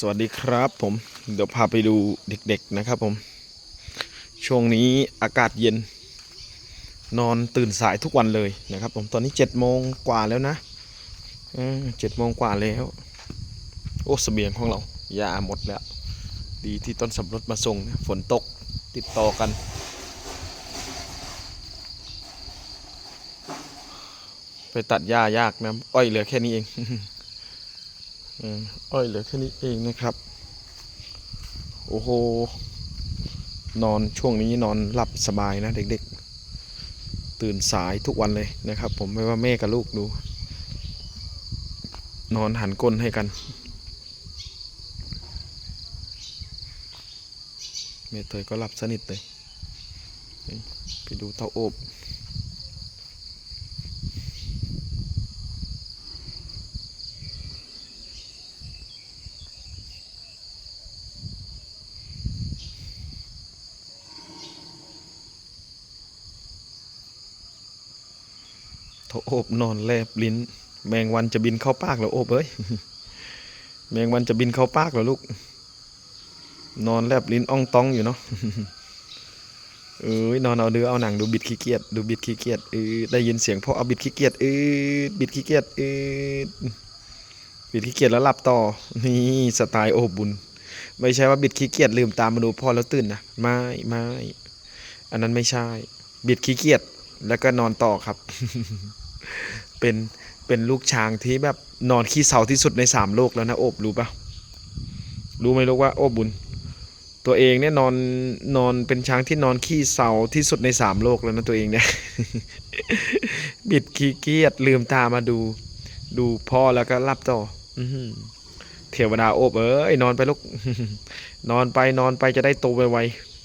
สวัสดีครับผม เดี๋ยวพาไปดูเด็กๆนะครับผม ช่วงนี้อากาศเย็น นอนตื่นสายทุกวันเลยนะครับผมตอนนี้เจ็ดโมงกว่าแล้วนะเจ็ดโมงกว่าแล้ว โอ้เสบียงของเรายาหมดแล้ว ดีที่ต้นสำรถมาส่งฝนตกติดต่อกันไปตัดหญ้ายากนะอ้อยเหลือแค่นี้เอง อ้อยเหลือแค่นี้เองนะครับ โอ้โห นอนช่วงนี้นอนหลับสบายนะเด็กๆ ตื่นสายทุกวันเลยนะครับ ผมไม่ว่าแม่กับลูกดู นอนหันก้นให้กันแม่เตยก็หลับสนิทเลย ไปดูเตาอบ เท่าโอบนอนแลบลิ้น แมงวันจะบินเข้าปากแล้วโอบเอ้ยแมงวันจะบินเข้าปากแล้วลูก นอนแลบลิ้นอ่องต้องอยู่เนาะเอ้ยนอนเอาเดือเอาหนังดูบิดขี้เกียจดูบิดขี้เกียจเออได้ยินเสียงพ่อเอาบิดขี้เกียจเออบิดขี้เกียจเออบิดขี้เกียจแล้วหลับต่อนี่สไตล์โอบบุญ ไม่ใช่ว่าบิดขี้เกียจลืมตามาดูพ่อแล้วตื่นนะไม่ไม่อันนั้นไม่ใช่ บิดขี้เกียจแล้วก็นอนต่อครับ เป็นเป็นลูกช้างที่แบบนอนขี้เสาที่สุดในสามโลกแล้วนะโอบรู้ปะรู้ไหมลูกว่าโอบบุญ ตัวเองเนี่ยนอนนอนเป็นช้างที่นอนขี้เสาที่สุดในสามโลกแล้วนะตัวเองเนี่ยบิดขี้เกียจลืมตามาดู ดูพ่อแล้วก็หลับต่อ อื้อหือเทวดาโอบเอ้ยนอนไปลูกนอนไปนอนไปจะได้โตไวๆ